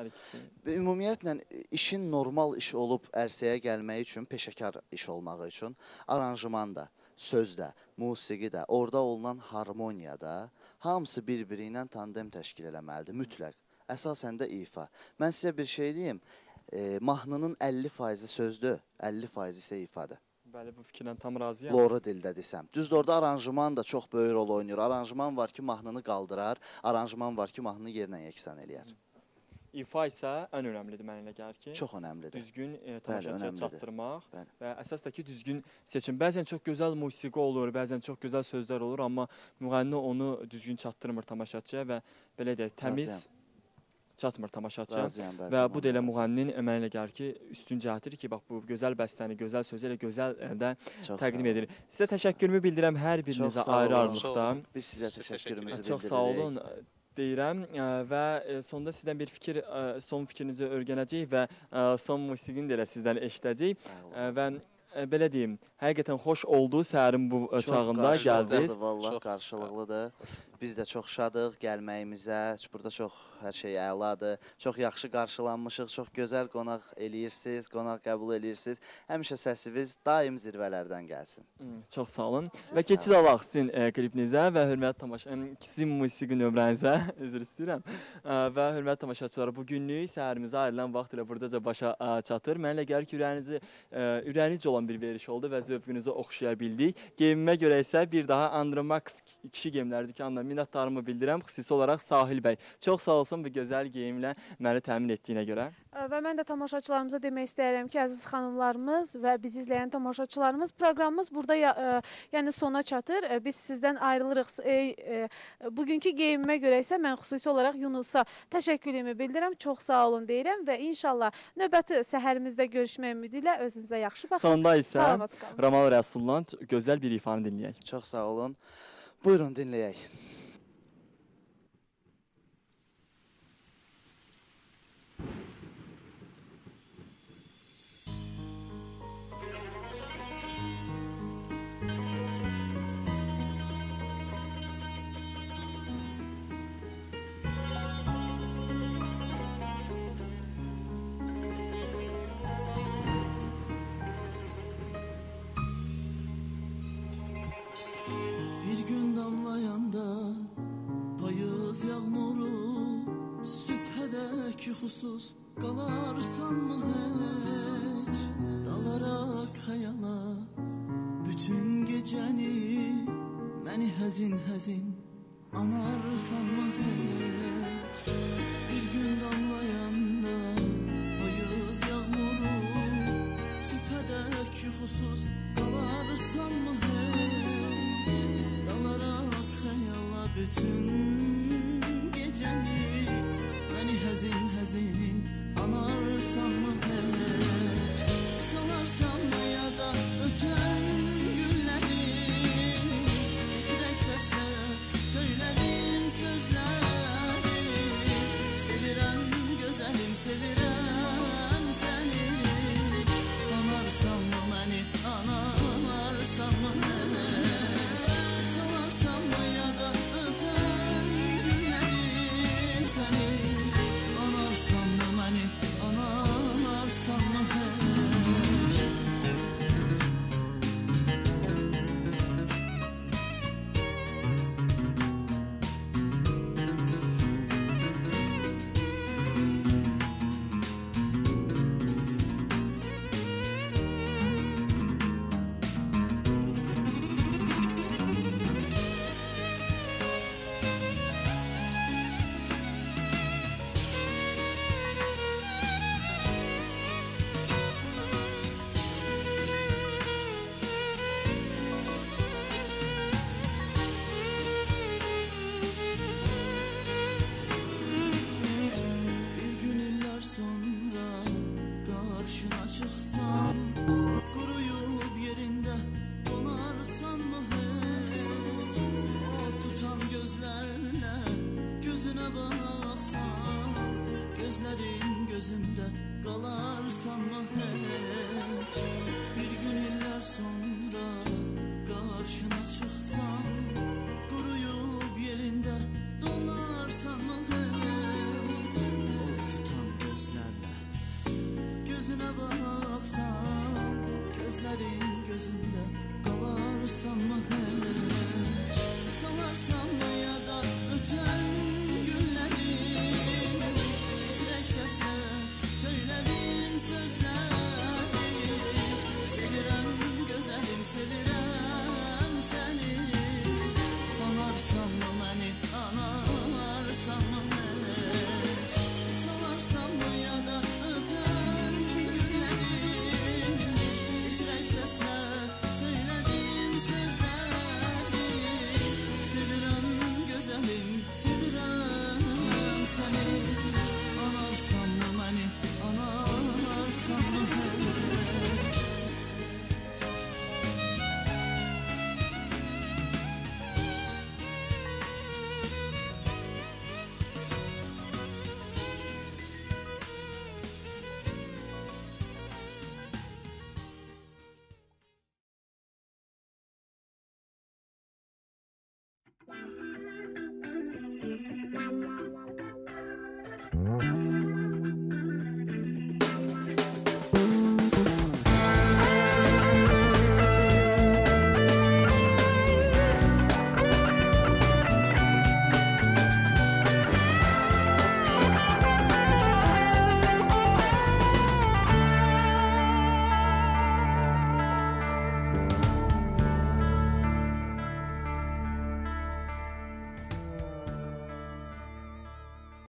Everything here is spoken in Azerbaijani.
Hər ikisi. Ümumiyyətlə işin normal iş olub ərsəyə gəlməyi üçün, peşəkar iş olmağı üçün aranjman da, söz də, musiqi də, orada olunan harmoniya da hamısı bir-biri ilə tandem təşkil eləməlidir mütləq. Əsasən də ifa. Mən sizə bir şey deyim. E, mahnının 50% sözdür, 50% isə ifadır. Bəli, bu fikirlə tam razıyam. Lora dildə desəm. Düzdür, orada aranjman da çox böyük rol oynayır. Aranjman var ki, mahnını qaldırar, aranjman var ki, mahnını yerlə yeksan eləyər. İfa isə ən önəmlidir mənə elə gəlir ki. Çox önəmlidir. düzgün e, tamaşaçıya çatdırmaq Bəli. və əsas da ki düzgün seçim. Bəzən çox gözəl musiqi olur, bəzən çox gözəl sözlər olur, amma müğənni onu düzgün çatdırmır tamaşaçıya və belə deyək, təmiz Razıyam. çatmır tamaşaçıya. Razıyam, bəli. Və bu da elə müğənninin mənə elə gəlir ki, üstün cəhətidir ki, bax bu gözəl bəstəni, gözəl sözü elə gözəl e, də Çox təqdim sağ olun. edir. Sizə təşəkkürümü bildirəm hər birinizə sağ olun. ayrı-ayrılıqda. Biz sizə təşəkkürümüzü təşəkkür Çox sağ olun deyirəm və ə, sonda sizdən bir fikir, son fikrinizi öyrənəcəyik və son musiqini də elə sizdən eşidəcəyik və belə deyim, həqiqətən xoş oldu səhərin bu ə, çağında gəldiniz. Vallah Çox- qarşılıqlıdır. Biz də çox şadıq gəlməyimizə. Burada çox hər şey əladır. Çox yaxşı qarşılanmışıq. Çox gözəl qonaq eləyirsiniz, qonaq qəbul eləyirsiniz. Həmişə səsiniz daim zirvələrdən gəlsin. Hı, Çox sağ olun. Və keçid alaq sizin ə, klipinizə və hörmətli tamaşa, əm, sizin musiqi nömrənizə üzr istəyirəm. Ə, və hörmətli tamaşaçılar, bu günlük səhərimizə ayrılan vaxt ilə burdaca başa ə, çatır. Mənə gəlir ki, ürəyinizi ə, ürəyiniz olan bir veriş oldu və zövqünüzü oxşaya bildik. Geyimimə görə isə bir daha Andromax kişi geyimləridir ki, ondan minnətdarımı bildirəm, xüsusi olaraq Sahil bəy. Çox sağ olsun bu gözəl geyimlə məni təmin etdiyinə görə. Və mən də tamaşaçılarımıza demək istəyirəm ki, əziz xanımlarımız və bizi izləyən tamaşaçılarımız, proqramımız burada yəni sona çatır. Biz sizdən ayrılırıq. Ey, ə, bugünkü geyimimə görə isə mən xüsusi olaraq Yunusa təşəkkürümü bildirirəm. Çox sağ olun deyirəm və inşallah növbəti səhərimizdə görüşmək ümidi ilə özünüzə yaxşı baxın. Sonda isə. Ramal Rəsullan gözəl bir ifanı dinləyək. Çox sağ olun. Buyurun dinləyək. uykusuz kalarsan mı hiç Dalara kayala bütün geceni Məni həzin həzin anarsan mı hiç Bir gün damlayanda ayız yağmuru Süpədə yuxusuz kalarsan mı hiç Dalara kayala bütün seni Anarsan mı her var